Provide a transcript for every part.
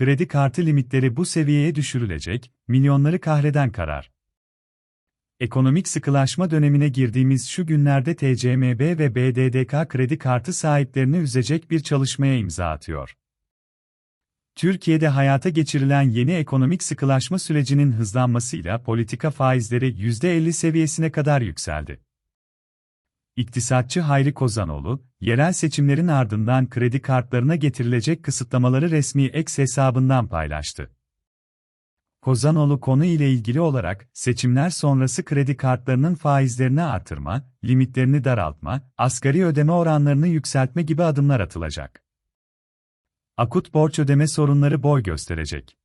kredi kartı limitleri bu seviyeye düşürülecek, milyonları kahreden karar. Ekonomik sıkılaşma dönemine girdiğimiz şu günlerde TCMB ve BDDK kredi kartı sahiplerini üzecek bir çalışmaya imza atıyor. Türkiye'de hayata geçirilen yeni ekonomik sıkılaşma sürecinin hızlanmasıyla politika faizleri %50 seviyesine kadar yükseldi. İktisatçı Hayri Kozanoğlu, yerel seçimlerin ardından kredi kartlarına getirilecek kısıtlamaları resmi X hesabından paylaştı. Kozanoğlu konu ile ilgili olarak, seçimler sonrası kredi kartlarının faizlerini artırma, limitlerini daraltma, asgari ödeme oranlarını yükseltme gibi adımlar atılacak. Akut borç ödeme sorunları boy gösterecek.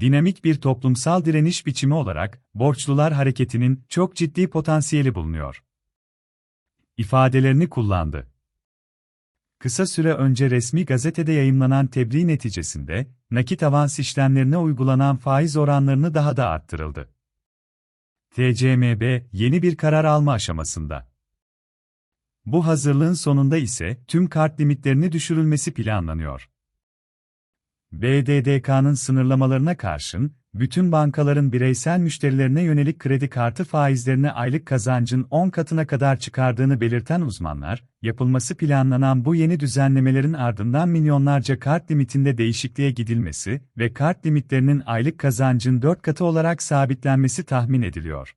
Dinamik bir toplumsal direniş biçimi olarak, borçlular hareketinin çok ciddi potansiyeli bulunuyor. İfadelerini kullandı. Kısa süre önce resmi gazetede yayımlanan tebliğ neticesinde, nakit avans işlemlerine uygulanan faiz oranlarını daha da arttırıldı. TCMB, yeni bir karar alma aşamasında. Bu hazırlığın sonunda ise tüm kart limitlerini düşürülmesi planlanıyor. BDDK'nın sınırlamalarına karşın, bütün bankaların bireysel müşterilerine yönelik kredi kartı faizlerini aylık kazancın 10 katına kadar çıkardığını belirten uzmanlar, yapılması planlanan bu yeni düzenlemelerin ardından milyonlarca kart limitinde değişikliğe gidilmesi ve kart limitlerinin aylık kazancın 4 katı olarak sabitlenmesi tahmin ediliyor.